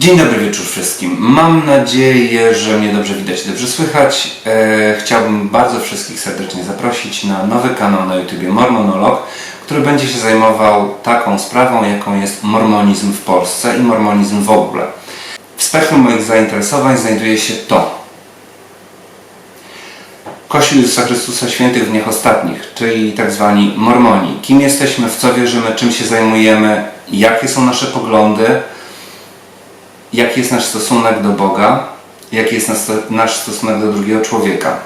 Dzień dobry wieczór wszystkim. Mam nadzieję, że mnie dobrze widać, dobrze słychać. E, chciałbym bardzo wszystkich serdecznie zaprosić na nowy kanał na YouTubie Mormonolog, który będzie się zajmował taką sprawą, jaką jest mormonizm w Polsce i mormonizm w ogóle. W spektrum moich zainteresowań znajduje się to. Kościół Jezusa Chrystusa Świętych w dniach ostatnich, czyli tak zwani mormoni. Kim jesteśmy, w co wierzymy, czym się zajmujemy, jakie są nasze poglądy, jaki jest nasz stosunek do Boga, jaki jest nas- nasz stosunek do drugiego człowieka.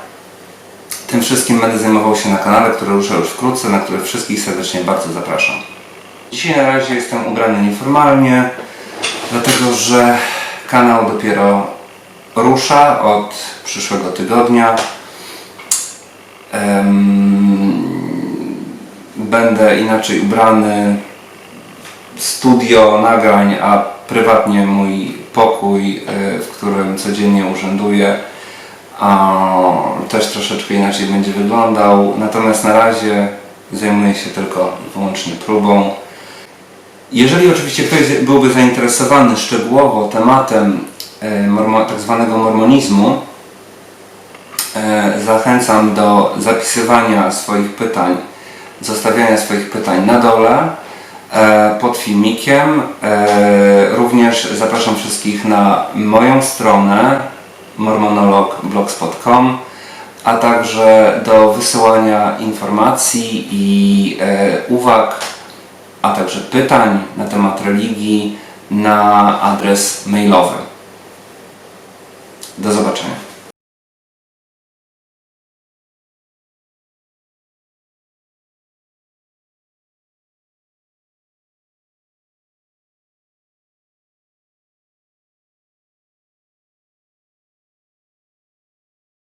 Tym wszystkim będę zajmował się na kanale, który rusza już wkrótce, na który wszystkich serdecznie bardzo zapraszam. Dzisiaj na razie jestem ubrany nieformalnie, dlatego że kanał dopiero rusza od przyszłego tygodnia. Będę inaczej ubrany, studio nagrań, a prywatnie mój pokój, y, w którym codziennie urzęduję, też troszeczkę inaczej będzie wyglądał. Natomiast na razie zajmuję się tylko i wyłącznie próbą. Jeżeli oczywiście ktoś byłby zainteresowany szczegółowo tematem mormo, tak zwanego mormonizmu, y, zachęcam do zapisywania swoich pytań, zostawiania swoich pytań na dole e, pod filmikiem. E, Również zapraszam wszystkich na moją stronę mormonologblogspot.com a także do wysyłania informacji i e, uwag, a także pytań na temat religii na adres mailowy. Do zobaczenia.